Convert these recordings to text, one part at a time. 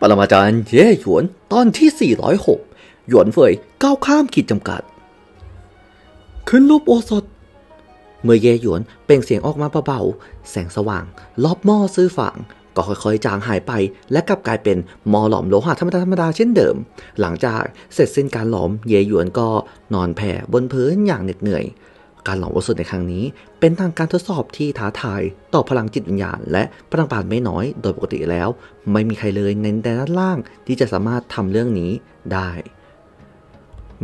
ปรมาจารย์เย่หยวนตอนที่ 406 หยวนเฟยก้าวข้ามขีดจำกัด ขึ้นรูปโอสถ เมื่อเย่หยวนเปล่งเสียงออกมาเบาๆ แสงสว่างรอบหม้อซื้อฝางก็ค่อยๆ จางหายไป และกลับกลายเป็นหมอหลอมโลหะธรรมดาธรรมดาเช่นเดิม หลังจากเสร็จสิ้นการหลอมเย่หยวนก็นอนแผ่บนพื้นอย่างเหน็ดเหนื่อย การหลอมโอสถในครั้งนี้ เป็นทางการทดสอบที่ท้าทายต่อพลังจิตวิญญาณ และพลังปราณไม่น้อยโดยปกติแล้ว ไม่มีใครเลยในแด้านล่างที่จะสามารถทำเรื่องนี้ได้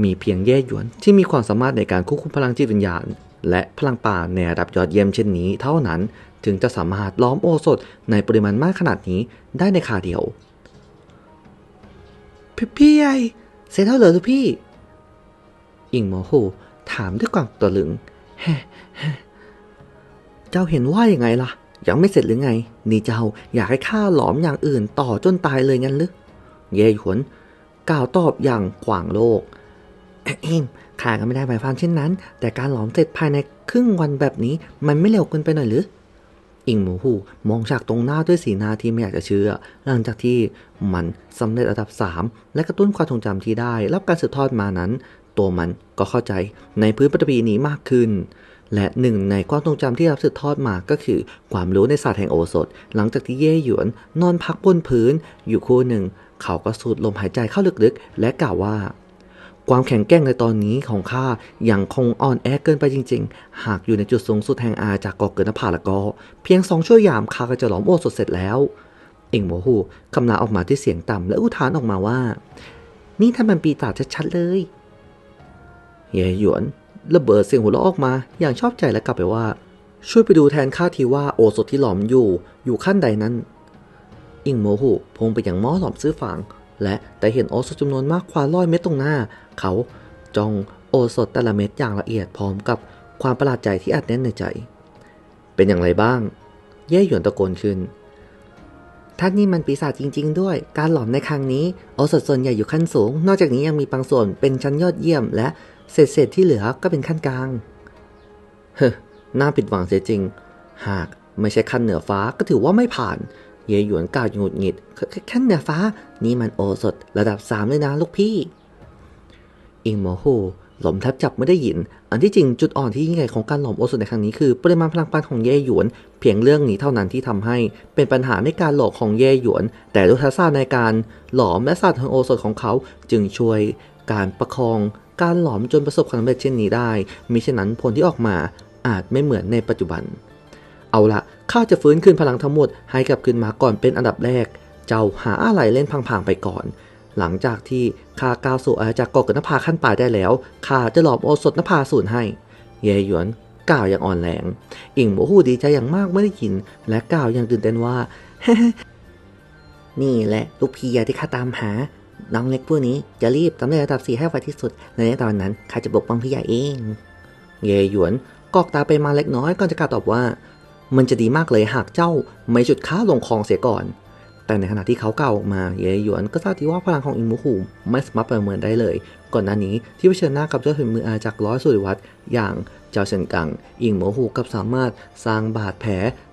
มีเพียงเย่หยวนที่มีความสามารถในการควบคุมพลังจิตวิญญาณ และพลังป่าในระดับยอดเยี่ยมเช่นนี้ เท่านั้นถึงจะสามารถล้อมโอสถในปริมาณมากขนาดนี้ได้ในคาเดียว พี่พี่ใหญ่เสร็จแล้วเหรอลูกพี่ อิงโมโห ถามด้วยความตะลึงแฮ่เจ้าเห็นว่าอย่างไงล่ะ ยังไม่เสร็จหรือไง นี่เจ้าอยากให้ข้าหลอมอย่างอื่นต่อจนตายเลยงั้นหรือเย่หยวนกล่าวตอบอย่างขวางโลกเอ็มข้าก็ไม่ได้หมายความเช่นนั้น แต่การหลอมเสร็จภายในครึ่งวันแบบนี้ มันไม่เร็วเกินไปหน่อยหรืออิงหมูหูมองฉากตรงหน้าด้วยสีหน้าที่ไม่อยากจะเชื่อ หลังจากที่มันสำเร็จระดับ 3 และกระตุ้นความทรงจำที่ได้ รับการสืบทอดมานั้น ตัวมันก็เข้าใจในพื้นปฐพีนี้มากขึ้น และหนึ่งในความทรงจำที่รับสืบทอดมาก็คือ ความรู้ในศาสตร์แห่งโอสถ หลังจากที่เย่หยวน นอนพักบนพื้น อยู่คู่หนึ่ง เขาก็สูดลมหายใจเข้าลึกๆ และกล่าวว่า ความแข็งแกร่งในตอนนี้ของข้ายังคงอ่อนแอเกินไปจริง ๆ หากอยู่ในจุดสูงสุดแห่งอาจากกอเกินนภาล้วก็ เพียงสองชั่วยามข้าก็จะหลอมโอสถเสร็จแล้วเอ็งโมหูคำลาออกมาด้วยเสียงต่ำและอุทานออกมาว่า นี่ถ้ามันปีศาจชัดๆเลย เย่หยวนระเบิดเสียงหัวเราะออกมา อย่างชอบใจและกลับไปว่า ช่วยไปดูแทนข้าทีว่าโอสถที่หลอมอยู่อยู่ขั้นใดนั้น อิงโมหูพงไปอย่างม้อหลอมซื้อฝาง และแต่เห็นโอสถจำนวนมากกว่าร้อยเม็ดตรงหน้า เขาจ้องโอสถแต่ละเม็ดอย่างละเอียดพร้อมกับความประหลาดใจที่อัดแน่นในใจ เป็นอย่างไรบ้าง เย่หยวนตะโกนขึ้นท่านนี่มันปีศาจจริง ๆ ด้วย การหลอมในครั้งนี้โอสถส่วนใหญ่อยู่ขั้นสูง นอกจากนี้ยังมีบางส่วนเป็นชั้นยอดเยี่ยม และ เศษเศษที่เหลือก็เป็นขั้นกลาง เฮ้อน่าผิดหวังเสียจริง หากไม่ใช่ขั้นเหนือฟ้าก็ถือว่าไม่ผ่าน เยหยวนกล่าวหงุดหงิดค่ขั้นเหนือฟ้า นี่มันโอสถระดับสามเลยนะลูกพี่ อิงโมโหหลอมแทบจับไม่ได้ยิน อันที่จริงจุดอ่อนที่ยิ่งใหญ่ของการหลอมโอสถในครั้งนี้คือปริมาณพลังปานของเย่หยวน เพียงเรื่องนี้เท่านั้นที่ทำให้เป็นปัญหาในการหลอกของเย่หยวน แต่ด้วยทักษะในการหลอมและศาสตร์ทางโอสถของเขาจึงช่วยการประคอง การหลอมจนประสบความสำเร็จเช่นนี้ได้มิฉะนั้นผลที่ออกมาอาจไม่เหมือนในปัจจุบัน เอาละข้าจะฟื้นคืนพลังทั้งหมดให้กลับคืนมาก่อนเป็นอันดับแรก เจ้าหาอะไรเล่นพังๆไปก่อน หลังจากที่ข้าก้าวสู่อาณาจักรกอกนภาขั้นปลายได้แล้วข้าจะหลอมโอสถนภาสูนให้ เยหยวนกล่าวอย่างอ่อนแรงอิงหมูหูดีใจอย่างมากเมื่อได้ยิน และกล่าวอย่างตื่นเต้นว่า นี่แหละลูกพียาที่ข้าตามหา น้องเล็กพวกนี้จะรีบสำเร็จระดับสี่ให้ไวที่สุด ในตอนนั้นข้าจะปกป้องพี่ใหญ่เอง เยหยวนกอกตาไปมาเล็กน้อยก่อนจะกล่าวตอบว่า มันจะดีมากเลยหากเจ้าไม่จุดค้าลงคลองเสียก่อน แต่ในขณะที่เขาเก่าออกมา เยหยวนก็ทราบดีว่าพลังของอิงมูหูไม่สามารถประเมินได้เลย ก่อนหน้านี้ที่เผชิญหน้ากับเจ้าถึงมืออาจากร้อยสุริวัตรอย่างเจ้าเฉินกัง อิงหมูหูกับสามารถสร้างบาดแผล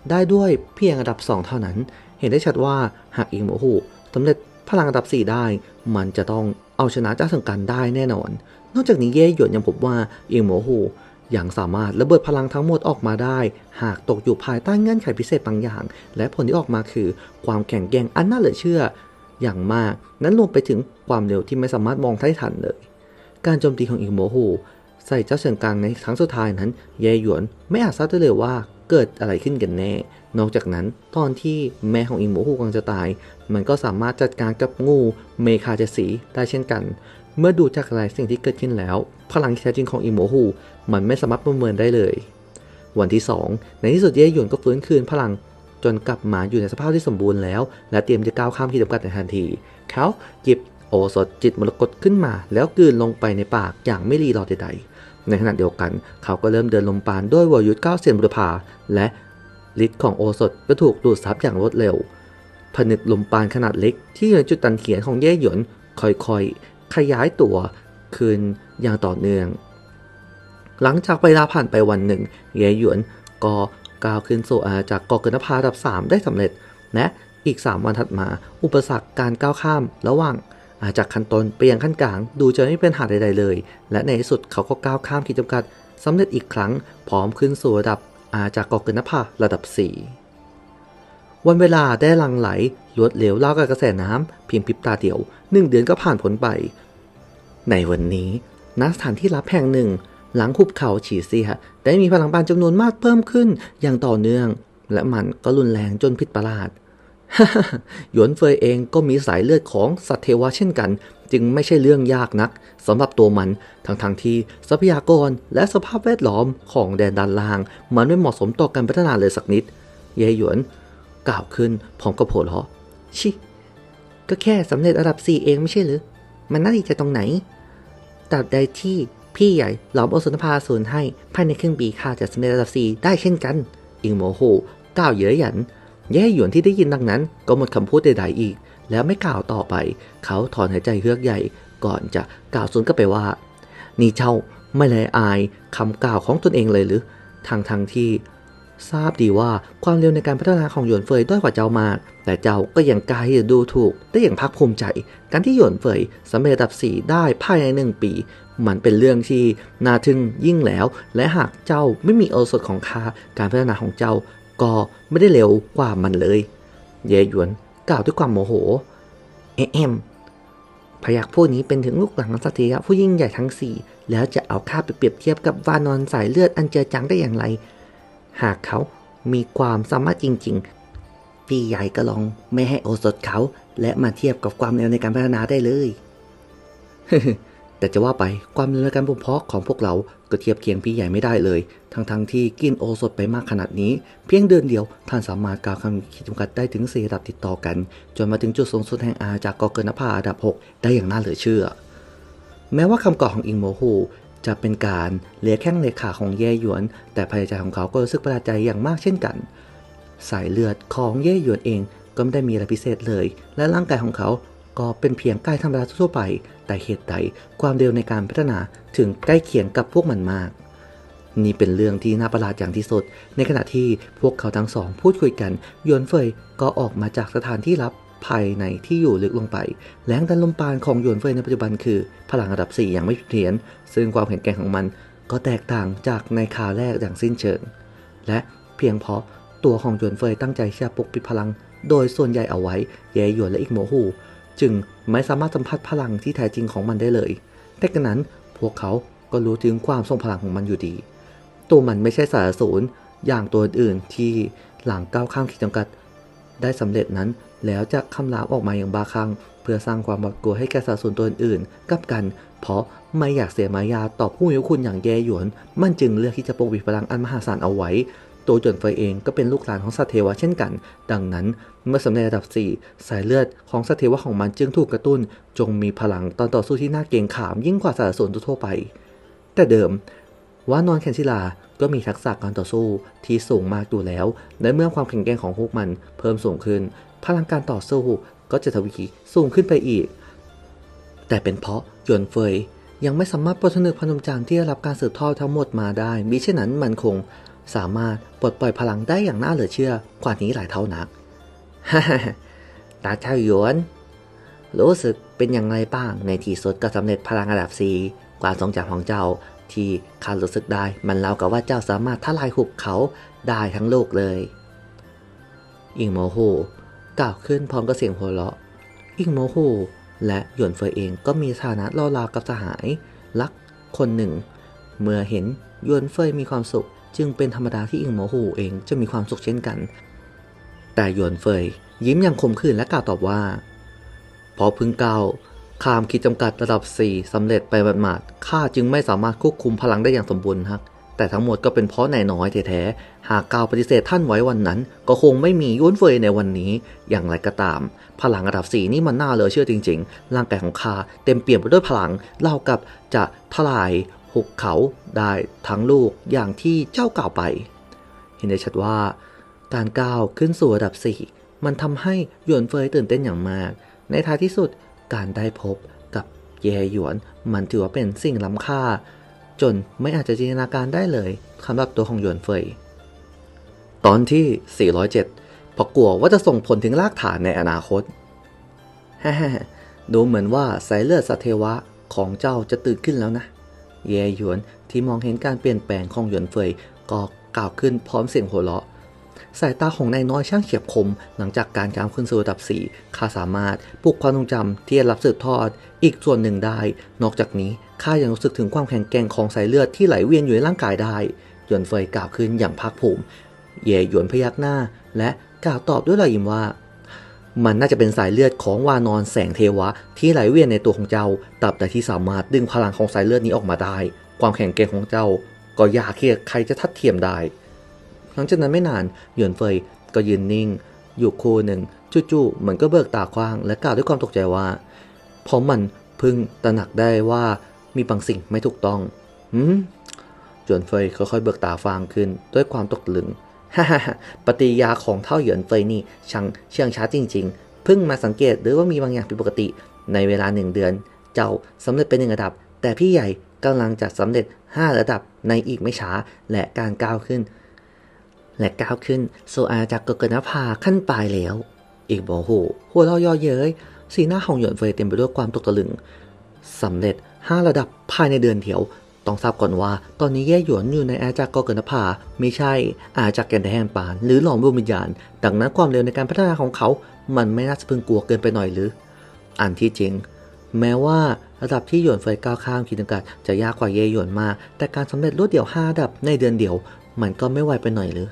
ได้ด้วยเพียงระดับสองเท่านั้น เห็นได้ชัดว่าหากอิงหมูหูสำเร็จ พลังระดับ 4 ได้ มันจะต้องเอาชนะเจ้าเฉินกังได้แน่นอน นอกจากนี้เย่หยวนยังพบว่าอิงหมูหูยังสามารถระเบิดพลังทั้งหมดออกมาได้ หากตกอยู่ภายใต้เงื่อนไขพิเศษบางอย่าง และผลที่ออกมาคือ ความแข็งแกร่งอันน่าเหลือเชื่อ อย่างมาก นั้นรวมไปถึงความเร็วที่ไม่สามารถมองได้ทันเลย การโจมตีของอิงโมหูใส่เจ้าเฉินกังในครั้งสุดท้ายนั้น เยหยวนไม่อาจทราบได้เลยว่าเกิดอะไรขึ้นกันแน่ นอกจากนั้นตอนที่แม่ของอิงโมหูกำลังจะตาย มันก็สามารถจัดการกับงูเมคาเจสีได้เช่นกัน เมื่อดูจากหลายสิ่งที่เกิดขึ้นแล้ว พลังที่แท้จริงของอิโมหูมันไม่สามารถประเมินได้เลย วันที่ 2 ในที่สุดเย่หยวนก็ฟื้นคืนพลังจนกลับมาอยู่ในสภาพที่สมบูรณ์แล้ว และเตรียมจะก้าวข้ามขีดจำกัดในทันที เขาหยิบโอสถจิตมรกตขึ้นมา แล้วกลืนลงไปในปากอย่างไม่รีรอใดๆ ในขณะเดียวกัน เขาก็เริ่มเดินลมปานด้วยวรยุทธ์ก้าวเสียนบุรพาและฤทธิ์ของโอสถก็ถูกดูดซับอย่างรวดเร็ว ผนึกลมปานขนาดเล็ก ที่อยู่จุดตันเขียนของเย่หยวนค่อยๆ ขยายตัวคืนอย่างต่อเนื่อง หลังจากเวลาผ่านไปวันหนึ่ง เย่หยวนก็ก้าวขึ้นสู่อาณาจักรกอเกินภาระดับ 3 ได้สำเร็จ และอีก 3 วันถัดมา อุปสรรคการก้าวข้ามระหว่างอาจากขั้นต้นไปยังขั้นกลาง ดูจะไม่เป็นหาใดๆเลย และในที่สุดเขาก็ก้าวข้ามขีดจำกัดสำเร็จอีกครั้งพร้อมขึ้นสู่ระดับอาจากกอกเกินนภาระดับ 4 วันเวลาได้ลังไหลรวดเร็วรากับกระแสน้ำเพียงพริบตาเดียวหนึ่งเดือนก็ผ่านพ้นไป ในวันนี้ณสถานที่ลับแห่งหนึ่ง หลังหุบเขาฉีเซียได้มีพลังบานจำนวนมากเพิ่มขึ้นอย่างต่อเนื่อง และมันก็รุนแรงจนผิดประหลาดหยวนเฟยเองก็มีสายเลือดของสัตว์เทวะเช่นกัน จึงไม่ใช่เรื่องยากนักสำหรับตัวมันทั้งทงๆที่ทรัพยากรและสภาพแวดล้อมของแดนด้านล่าง มันไม่เหมาะสมต่อการพัฒนาเลยสักนิด เยหยวน กล่าวขึ้นพร้อมกับโผล่ะชิ ก็แค่สำเร็จระดับ4เองไม่ใช่หรือ มันน่าดีใจตรงไหนตราบใดที่พี่ใหญ่หลอมโอสนภาสูนให้ภายในครึ่งปีข้าจะสำเร็จระดับ4ได้เช่นกัน อิงโมโหกล่าวเย้ยหยัน แย่หยวนที่ได้ยินดังนั้น ก็หมดคำพูดใดๆอีก แล้วไม่กล่าวต่อไป เขาถอนหายใจเฮือกใหญ่ก่อนจะกล่าวสวนกลับไปว่า นี่เจ้าไม่เลยอายคำกล่าวของตนเองเลยหรือทางทางที่ ทราบดีว่าความเร็วในการพัฒนาของหยวนเฟยด้อยกว่าเจ้ามาก แต่เจ้าก็ยังกล้าที่จะดูถูกได้อย่างภาคภูมิใจ การที่หยวนเฟยสำเร็จระดับ 4 ได้ภายในหนึ่งปี มันเป็นเรื่องที่น่าทึ่งยิ่งแล้ว และหากเจ้าไม่มีโอสถของข้าการพัฒนาของเจ้า ก็ไม่ได้เร็วกว่ามันเลย เยหยวนกล่าวด้วยความโมโห เอะแอมพยักพวกนี้เป็นถึงลูกหลังสตรียะผู้ยิ่งใหญ่ทั้งสี่แล้วจะเอาข้าไปเปรียบเทียบกับวานอนสายเลือดอันเจอจังได้อย่างไร หากเขามีความสามารถจริงๆ พี่ใหญ่ก็ลองไม่ให้โอสถเขา และมาเทียบกับความเร็วในการพัฒนาได้เลย แต่จะว่าไปความเร็วในการบ่มเพาะของพวกเราก็เทียบเคียงพี่ใหญ่ไม่ได้เลย ทั้งๆทที่กินโอสถไปมากขนาดนี้ เพียงเดือนเดียวท่านสามารถกาวคำขีดจำกัดได้ถึง4ระดับติดต่อกัน จนมาถึงจุดสูงสุดแห่งอาจากกอเกินนภาอันดับ 6 ได้อย่างน่าเหลือเชื่อ แม้ว่าคำกล่าวของอิงโมฮู จะเป็นการเลียแข้งเลขาของเย่หยวน แต่ภายในใจของเขาก็รู้สึกประหลาดใจอย่างมากเช่นกัน สายเลือดของเย่หยวนเองก็ไม่ได้มีอะไรพิเศษเลย และร่างกายของเขาก็เป็นเพียงกายธรรมดาทั่วไป แต่เหตุใดความเร็วในการพัฒนาถึงใกล้เคียงกับพวกมันมาก นี่เป็นเรื่องที่น่าประหลาดอย่างที่สุด ในขณะที่พวกเขาทั้งสองพูดคุยกันยวนเฟยก็ออกมาจากสถานที่ลับ ภายในที่อยู่ลึกลงไป แรงดันลมปานของหยวนเฟยในปัจจุบันคือ พลังระดับ 4 อย่างไม่ผิดเพี้ยน ซึ่งความแข็งแกร่งของมันก็แตกต่างจากในคาแรกอย่างสิ้นเชิง และเพียงเพราะตัวของหยวนเฟยตั้งใจที่จะปกปิดพลัง โดยส่วนใหญ่เอาไว้เย่หยวนและอีกโมหูจึงไม่สามารถสัมผัสพลังที่แท้จริงของมันได้เลย แต่กันนั้นพวกเขาก็รู้ถึงความทรงพลังของมันอยู่ดี ตัวมันไม่ใช่สารสูญอย่างตัวอื่นที่หลังก้าวข้ามขีดจำกัด ได้สำเร็จนั้น แล้วจะคำรามออกมาอย่างบาคลั่งเพื่อสร้างความหวาดกลัวให้แก่สารสูญตัวอื่นกับกัน เพราะไม่อยากเสียมายาต่อผู้มีคุณอย่างแยหยวน มันจึงเลือกที่จะปกปิดพลังอันมหาศาลเอาไว้ ตัวหยวนเฟยเองก็เป็นลูกหลานของสัตว์เทวะเช่นกัน ดังนั้นเมื่อสำเร็จระดับ 4 สายเลือดของสัตว์เทวะของมันจึงถูกกระตุ้น จงมีพลังตอนต่อสู้ที่น่าเกรงขามยิ่งกว่าสารสูญทั่วไป แต่เดิมว่านอนแคนซิลา ก็มีทักษะการต่อสู้ที่สูงมากอยู่แล้ว และเมื่อความแข็งแกร่งของพวกมันเพิ่มสูงขึ้น พลังการต่อสู้ก็จะทวีสูงขึ้นไปอีก แต่เป็นเพราะหยวนเฟยยังไม่สามารถปลดผนึกพนมจารย์ที่ได้รับการสืบทอดทั้งหมดมาได้ มิเช่นนั้นมันคงสามารถปลดปล่อยพลังได้อย่างน่าเหลือเชื่อกว่านี้หลายเท่านักตาเจ้าหยวน รู้สึกเป็นอย่างไรบ้างในที่สุดก็สำเร็จพลังระดับสีความทรงจำของเจ้า ที่ข้ารู้สึกได้มันเล่ากับว่าเจ้าสามารถทลายหุบเขาได้ทั้งโลกเลยอิงโมโฮกล่าวขึ้นพร้อมกับเสียงหัวเราะอิงโมโฮและหยวนเฟยเองก็มีฐานะล่อลากับสหายรักคนหนึ่ง เมื่อเห็นหยวนเฟยมีความสุข จึงเป็นธรรมดาที่อิงโมโฮเองจะมีความสุขเช่นกัน แต่หยวนเฟยยิ้มอย่างขมขื่นและกล่าวตอบว่า พอพึ่งก้า วข้ามขีดจำกัดระดับ 4สำเร็จไปหมาดๆข้าจึงไม่สามารถควบคุมพลังได้อย่างสมบูรณ์ฮัก แต่ทั้งหมดก็เป็นเพราะนายน้อยแท้ๆ หากกาวปฏิเสธท่านไว้วันนั้น ก็คงไม่มียุ้นเฟยในวันนี้ อย่างไรก็ตาม พลังระดับ 4 นี่มันน่าเหลือเชื่อจริงๆ ร่างกายของข้าเต็มเปี่ยมไปด้วยพลังเล่ากับจะทลายหุบเขาได้ทั้งลูกอย่างที่เจ้ากล่าวไป เห็นได้ชัดว่า การก้าวขึ้นสู่ระดับ 4 มันทำให้หยวนเฟยตื่นเต้นอย่างมาก ในท้ายที่สุด การได้พบกับเยหยวน มันถือว่าเป็นสิ่งล้ำค่า จนไม่อาจจะจินตนาการได้เลยสำหรับตัวของหยวนเฟย ตอนที่ 407เพราะกลัวว่าจะส่งผลถึงรากฐานในอนาคตฮ่าๆดูเหมือนว่าสายเลือดสัตเทวะของเจ้าจะตื่นขึ้นแล้วนะ เยหยวนที่มองเห็นการเปลี่ยนแปลงของหยวนเฟยก็กล่าวขึ้นพร้อมเสียงหัวเราะ สายตาของนายน้อยช่างเฉียบคม หลังจากการก้าวขึ้นสู่ระดับ 4 ข้าสามารถปลุกความทรงจำที่รับสืบทอด อีกส่วนหนึ่งได้ นอกจากนี้ข้ายังรู้สึกถึงความแข็งแกร่งของสายเลือดที่ไหลเวียนอยู่ในร่างกายได้หยวนเฟยกล่าวขึ้นอย่างภาคภูมิ เย่หยวนพยักหน้า และกล่าวตอบด้วยรอยยิ้มว่า มันน่าจะเป็นสายเลือดของวานอนแสงเทวะ ที่ไหลเวียนในตัวของเจ้าตราบใดที่สามารถดึงพลังของสายเลือดนี้ออกมาได้ ความแข็งแกร่งของเจ้า ก็ยากที่ใครจะทัดเทียมได้ หลังจากนั้นไม่นานหยวนเฟยก็ยืนนิ่ง อยู่ครู่หนึ่งจู่ๆมันก็เบิกตากว้างและกล่าวด้วยความตกใจว่าเพราะมันเพึ่งตระหนักได้ว่ามีบางสิ่งไม่ถูกต้องหืมหยวนเฟยค่อยๆเบิกตาฟางขึ้นด้วยความตกตะลึงฮ่าฮ่าปฏิยาของเท่าหยินเฟยนี่ช่างเชื่องช้าจริง ๆ เพิ่งมาสังเกตหรือว่ามีบางอย่างผิดปกติในเวลาหนึ่งเดือน เจ้าสำเร็จเป็นหนึ่งระดับ แต่พี่ใหญ่กำลังจะสำเร็จ 5 ระดับในอีกไม่ช้าและการก้าวขึ้น และก้าวขึ้นโซอาจากเกกนภาขั้นปลายแล้ว อีกบอกโหหัวเราย่อเย้ย สีหน้าของหยวนเฟยเต็มไปด้วยความตกตะลึงสำเร็จ 5 ระดับภายในเดือนเดียว ต้องทราบก่อนว่า ตอนนี้แย่หยวนอยู่ในอาจากกเกินภาไม่ใช่ อาจากแกนแดนปาน หรือหลอมวมวิญญาณ ดังนั้นความเร็วในการพัฒนาของเขา มันไม่น่าจะพึงกลัวเกินไปหน่อยหรือ อันที่จริง แม้ว่าระดับที่หยวนเฟยก้าวข้ามขีดจำกัดจะยากกว่าเย่หยวนมาก แต่การสำเร็จรวดเดียว5ระดับในเดือนเดียว มันก็ไม่ไวไปหน่อยหรือ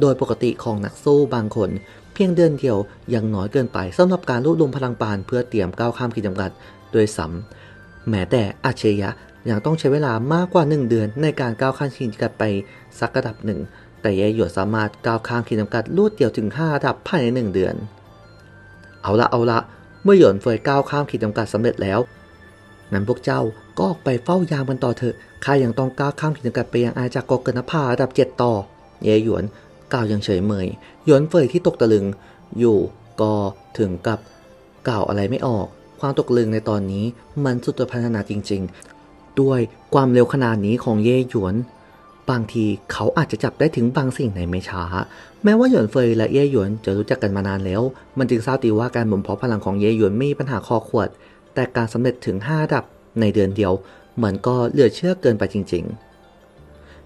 โดยปกติของนักสู้บางคน เพียงเดือนเดียวยังน้อยเกินไปสำหรับการรวบรวมพลังปานเพื่อเตรียมก้าวข้ามขีดจำกัด โดยซ้ำแม้แต่อาเชยะยังต้องใช้เวลามากกว่า 1 เดือนในการก้าวข้ามขีดจำกัดไปสักระดับหนึ่ง แต่เยหยวนสามารถก้าวข้ามขีดจำกัดรวดเดียวถึง5ระดับภายใน 1 เดือน เอาละเอาละเมื่อหยวนเฟยก้าวข้ามขีดจำกัดสำเร็จแล้วนั้นพวกเจ้าก็ออกไปเฝ้ายามกันต่อเถอะข้ายังต้องก้าวข้ามขีดจำกัดไปยังอาจากกกนภาระดับเจ็ดต่อ เยหยวน กล่าวอย่างเฉยเมยหยวนเฟยที่ตกตะลึง อยู่ก็ถึงกับกล่าวอะไรไม่ออก ความตกลึงในตอนนี้มันสุดจะพัฒนาจริง ๆ ด้วยความเร็วขนาดนี้ของเย่หยวน บางทีเขาอาจจะจับได้ถึงบางสิ่งในไม่ช้า แม้ว่าหยวนเฟยและเย่หยวนจะรู้จักกันมานานแล้ว มันจึงทราบดีว่าการบ่มเพาะพลังของเย่หยวนไม่มีปัญหาคอขวด แต่การสำเร็จถึง5ดับในเดือนเดียว เหมันก็เหลือเชื่อเกินไปจริง ๆ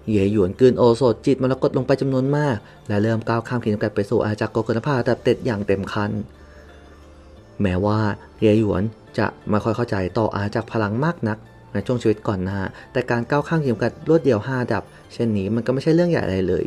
เย่หยวนกืนโอโซดจิตมรกตลงไปจำนวนมาก และเริ่มก้าวข้ามขีดจำกัดไปสู่อาจากโกกนภาระดับเต็ดอย่างเต็มคัน แม้ว่าเย่หยวนจะไม่ค่อยเข้าใจต่ออาจากรพลังมากนัก ในช่วงชีวิตก่อนหน้า แต่การก้าวข้ามขีดจำกัดรวดเดียว 5 ดับ เช่นนี้มันก็ไม่ใช่เรื่องใหญ่อะไรเลย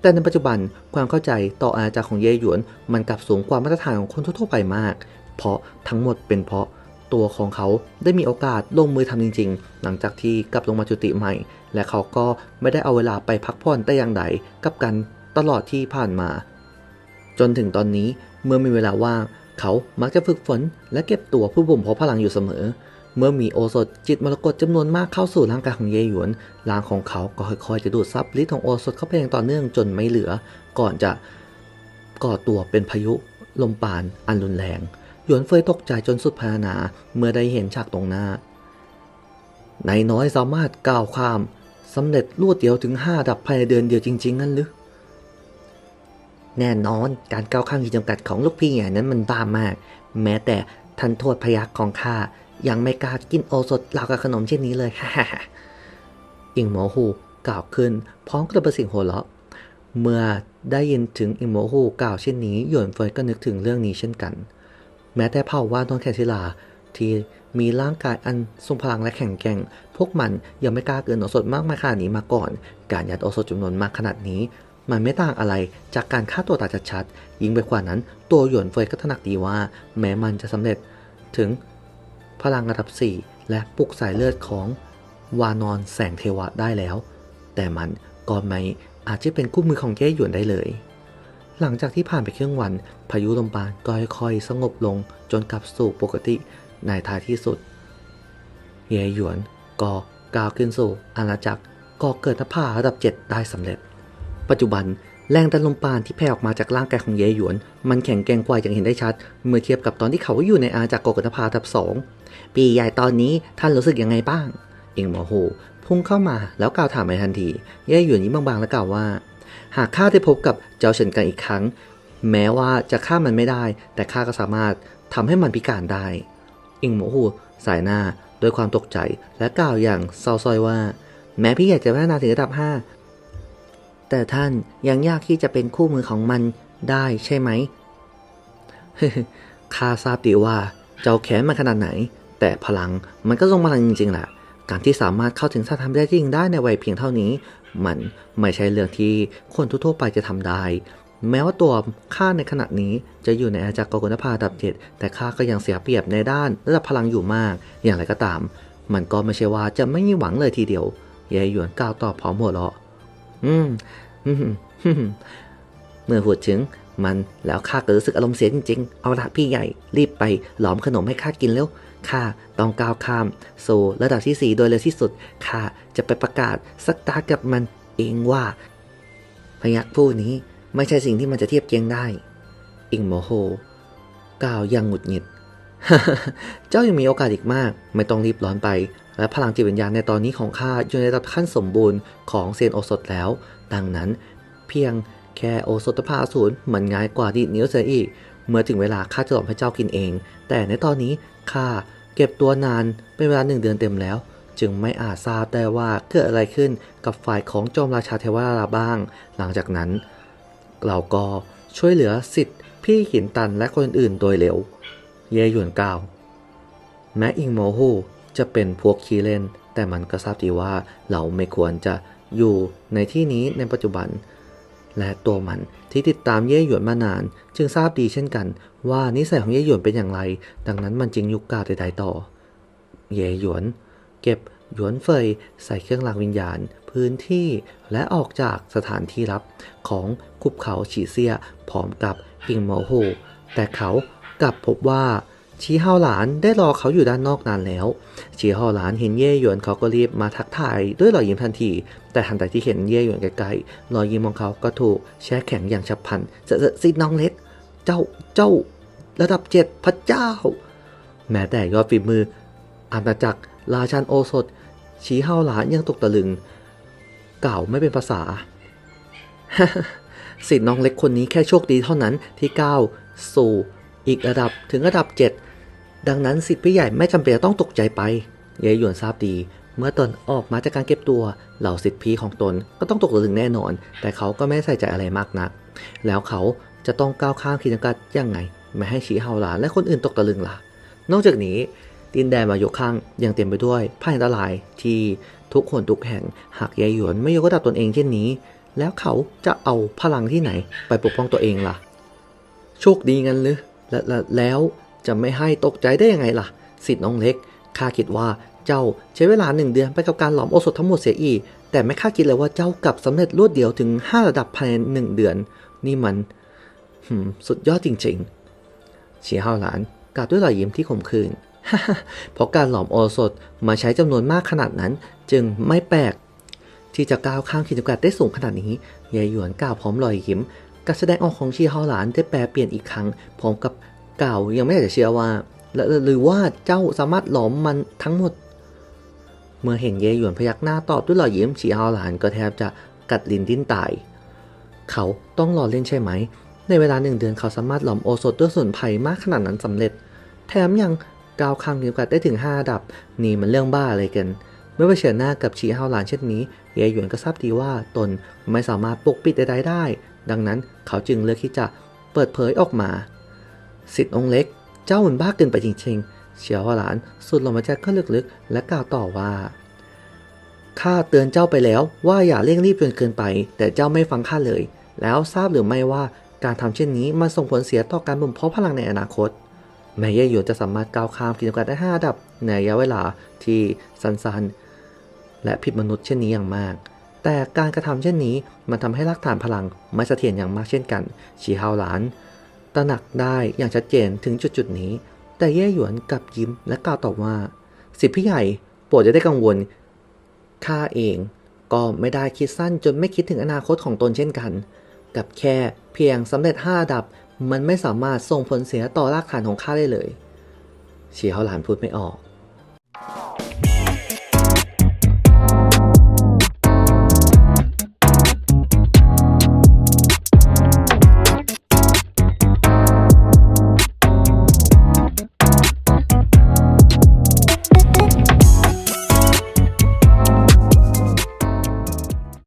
แต่ในปัจจุบันความเข้าใจต่ออาณาจักรของเย่หยวน มันกลับสูงกว่ามาตรฐานของคนทั่วๆไปมาก เพราะทั้งหมดเป็นเพราะ ตัวของเขาได้มีโอกาสลงมือทำจริง ๆ หลังจากที่กลับลงมาจุติใหม่ และเขาก็ไม่ได้เอาเวลาไปพักผ่อนแต่อย่างใดกับกันตลอดที่ผ่านมา จนถึงตอนนี้เมื่อมีเวลาว่างเขามักจะฝึกฝนและเก็บตัวผู้บ่มเพาะพลังอยู่เสมอ เมื่อมีโอสถจิตมรกตจำนวนมากเข้าสู่ร่างกายของเยหยวนร่างของเขาก็ค่อยๆจะดูดซับฤทธิ์ของโอสถเข้าไปอย่างต่อเนื่องจนไม่เหลือ ก่อนจะก่อตัวเป็นพายุลมปานอันรุนแรง หยวนเฟยตกใจจนสุดพานาเมื่อได้เห็นฉากตรงหน้านายน้อยสามารถก้าวข้ามสำเร็จรวดเดียวถึงห้าดับภายในเดือนเดียวจริง ๆ งั้นหรือ แน่นอนการก้าวข้ามขีดจำกัดของลูกพี่ใหญ่นั้นมันบ้ามาก แม้แต่ท่านโทษพยักของข้ายังไม่กล้ากินโอสถเหลากับขนมเช่นนี้เลยฮ่าฮ่าอิงหมอหูกล่าวขึ้นพร้อมกับประสิงหัวเราะเมื่อได้ยินถึงอิงโมฮูกล่าวเช่นนี้หยวนเฟยก็นึกถึงเรื่องนี้เช่นกัน แม้แต่เผ่าว่านนแคศิลาที่มีร่างกายอันทรงพลังและแข็งแกร่ง พวกมันยังไม่กล้าเกินโอสถมากมายขนาดนี้มาก่อน การยัดโอสถจำนวนมากขนาดนี้ มันไม่ต่างอะไรจากการฆ่าตัวตายชัดๆยิ่งไปกว่านั้น ตัวหยวนเฟยก็ถนักดีว่า แม้มันจะสำเร็จถึงพลังระดับ 4 และปลุกสายเลือดของวานอนแสงเทวะได้แล้ว แต่มันก็ไม่อาจจะเป็นคู่มือของเย่หยวนได้เลย หลังจากที่ผ่านไปครึ่งวัน พายุลมปานก็ค่อยๆสงบลงจนกลับสู่ปกติในท้ายที่สุด เยหยวนก็ก้าวขึ้นสู่อาณาจักรก่อเกิดนภาระดับ 7 ได้สำเร็จ ปัจจุบันแรงดันลมปานที่แผ่ออกมาจากร่างกายของเยหยวน มันแข็งแกร่งกว่าอย่างเห็นได้ชัด เมื่อเทียบกับตอนที่เขาอยู่ในอาณาจักรก่อเกิดนภาระดับ2ปีใหญ่ตอนนี้ท่านรู้สึกยังไงบ้าง เอิงหมอโฮพุ่งเข้ามาแล้วกล่าวถามไปทันที เย่หยวนยิ้มบางๆแล้วกล่าวว่า หากข้าได้พบกับเจ้าเฉินกันอีกครั้ง แม้ว่าจะฆ่ามันไม่ได้ แต่ข้าก็สามารถทำให้มันพิการได้ อิงโมหูสายหน้าด้วยความตกใจและกล่าวอย่างเศร้าซ้อยว่า แม้พี่อยากจะพัฒนาถึงระดับ 5 แต่ท่านยังยากที่จะเป็นคู่มือของมันได้ใช่ไหมข้าทราบดีว่าเจ้าแค้นมันขนาดไหน แต่พลังมันก็ทรงพลังจริงๆแหละการที่สามารถเข้าถึงสถานได้จริงได้ในวัยเพียงเท่านี้ มันไม่ใช่เรื่องที่คนทั่วไปจะทำได้ แม้ว่าตัวข้าในขณะนี้จะอยู่ในอาณาจักรโกโกนภาดับเจ็ดแต่ข้าก็ยังเสียเปรียบในด้านระดับพลังอยู่มาก อย่างไรก็ตาม มันก็ไม่ใช่ว่าจะไม่มีหวังเลยทีเดียวยายหยวนกล่าวตอบพร้อมหัวเราะ อืมเมื่อพูดถึงมันแล้วข้าก็รู้สึกอารมณ์เสียจริงๆ เอาละพี่ใหญ่รีบไปหลอมขนมให้ข้ากินแล้ว ข้าต้องก้าวข้าม สู่ระดับที่สี่โดยเร็วที่สุดข้าจะไปประกาศสักตากับมันเองว่า พยักผู้นี้ไม่ใช่สิ่งที่มันจะเทียบเคียงได้ อิงโมโฮกล่าวอยังหงุดหงิด เจ้ายังมีโอกาสอีกมาก ไม่ต้องรีบร้อนไป และพลังจิตวิญญาณในตอนนี้ของข้าอยู่ในระดับขั้นสมบูรณ์ของเซนโอสถแล้ว ดังนั้น เพียงแค่โอสถภาสูรมันง่ายกว่าดีดนิ้วเสียอีก เมื่อถึงเวลาข้าจะหลอมให้เจ้ากินเอง แต่ในตอนนี้ข้าเก็บตัวนานเป็นเวลาหนึ่งเดือนเต็มแล้ว จึงไม่อาจทราบได้ว่าเกิดอะไรขึ้นกับฝ่ายของจอมราชาเทวราชบ้าง หลังจากนั้น เราก็ช่วยเหลือสิทธิ์พี่หินตันและคนอื่นโดยเร็ว เยหยวนกล่าว แม้อิงโมฮูจะเป็นพวกขี้เล่น แต่มันก็ทราบดีว่าเราไม่ควรจะอยู่ในที่นี้ในปัจจุบัน และตัวมันที่ติดตามเย่หยวนมานาน จึงทราบดีเช่นกัน ว่านิสัยของเย่หยวนเป็นอย่างไร ดังนั้นมันจึงยุกกล่าใดๆต่อ เย่หยวน เก็บหยวนเฟยใส่เครื่องรางวิญญาณ พื้นที่และออกจากสถานที่ลับของคุบเขาฉีเซียพร้อมกับอิงโมโฮแต่เขากลับพบว่า ชีฮาหลานได้รอเขาอยู่ด้านนอกนานแล้ว ชีฮาหลานเห็นเย่หยวนเขาก็รีบมาทักทายด้วยรอยยิ้มทันที แต่ทันใดที่เห็นเย่หยวนใกล้ๆรอยยิ้มของเขาก็ถูกแช่แข็งอย่างฉับพลันเสะสิน้องเล็ก เจ้าเจ้า ระดับเจ็ดพระเจ้า แม้แต่ยอดฝีมืออาณาจักรราชันโอสถ ชีฮาหลานยังตกตะลึงกล่าวไม่เป็นภาษาสิทธิ์น้องเล็กคนนี้แค่โชคดีเท่านั้นที่ก้าวสู่อีกระดับถึงระดับ 7 ดังนั้นสิทธิ์พี่ใหญ่ไม่จำเป็นจะต้องตกใจไป เยหยวนทราบดี เมื่อตนออกมาจากการเก็บตัว เหล่าสิทธิ์พี่ของตนก็ต้องตกตะลึงแน่นอน แต่เขาก็ไม่ใส่ใจอะไรมากนัก แล้วเขาจะต้องก้าวข้ามขีดจำกัดยังไง ไม่ให้ชีเฮาหลานและคนอื่นตกตะลึงล่ะ นอกจากนี้ดินแดนมายกข้างยังเต็มไปด้วยภัยอันตรายที่ทุกคนทุกแห่งหากยายหยวนไม่ยกระดับตนเองเช่นนี้ แล้วเขาจะเอาพลังที่ไหนไปปกป้องตัวเองล่ะ โชคดีงั้นหรือและแล้ว จะไม่ให้ตกใจได้ยังไงล่ะ สิทธิ์น้องเล็ก ข้าคิดว่าเจ้าใช้เวลาหนึ่งเดือนไปกับการหลอมโอสถทั้งหมดเสียอีก แต่ไม่คาดคิดเลยว่าเจ้ากลับสำเร็จรวดเดียวถึง 5 ระดับภายในหนึ่งเดือน นี่มันหืมสุดยอดจริงๆเฉียห้าวหลานกล่าวด้วยรอยยิ้มที่ขมขื่นเพราะการหลอมโอสถมาใช้จำนวนมากขนาดนั้น จึงไม่แปลก ที่จะก้าวข้ามขีดจำกัดได้สูงขนาดนี้ยายหยวนกล่าวพร้อมรอยยิ้มการแสดงออกของชีฮาหลานได้แปลเปลี่ยนอีกครั้งพร้อมกับ ก่ายังไม่อยากจะเชื่อว่า หรือว่าเจ้าสามารถหลอมมันทั้งหมด เมื่อเห็นเยหยวนพยักหน้าตอบด้วยรอยยิ้มชีเฮาหลานก็แทบจะกัดลิ้นดิ้นตาย เขาต้องรอเล่นใช่ไหม ในเวลาหนึ่งเดือนเขาสามารถหลอมโอสถด้วยส่วนไผ่มากขนาดนั้นสำเร็จ แถมยังก้าวข้ามขีดจำกัดได้ถึง 5 ดับ นี่มันเรื่องบ้าอะไรกันเมื่อเผชิญหน้ากับชีฮาหลานเช่นนี้ เยหยวนก็ทราบดีว่าตนไม่สามารถปกปิดใดๆได้ ดังนั้นเขาจึงเลือกที่จะเปิดเผยออกมา สิทธิ์องค์เล็ก เจ้ามันบ้าเกินไปจริงๆ เฉียวหลานสุดลงมาจากก็ลึกๆ และกล่าวต่อว่า ข้าเตือนเจ้าไปแล้วว่าอย่าเร่งรีบจนเกินไป แต่เจ้าไม่ฟังข้าเลย แล้วทราบหรือไม่ว่าการทำเช่นนี้มันส่งผลเสียต่อการบ่มเพาะพลังในอนาคต แม้เย่หยวนจะสามารถก้าวข้ามขีดจำกัดได้5ดับในระยะเวลาที่สั้นๆ และผิดมนุษย์เช่นนี้อย่างมาก แต่การกระทำเช่นนี้มันทำให้รากฐานพลังไม่เสถียรอย่างมากเช่นกันชีฮาวหลาน ตระหนักได้อย่างชัดเจนถึงจุดๆนี้ แต่เย่หยวนกลับยิ้มและกล่าวตอบว่า สิพี่ใหญ่โปรดจะได้กังวลข้าเองก็ไม่ได้คิดสั้นจนไม่คิดถึงอนาคตของตนเช่นกัน กับแค่เพียงสำเร็จห้าดับ มันไม่สามารถส่งผลเสียต่อรากฐานของข้าได้เลย เฉียวหลานพูดไม่ออก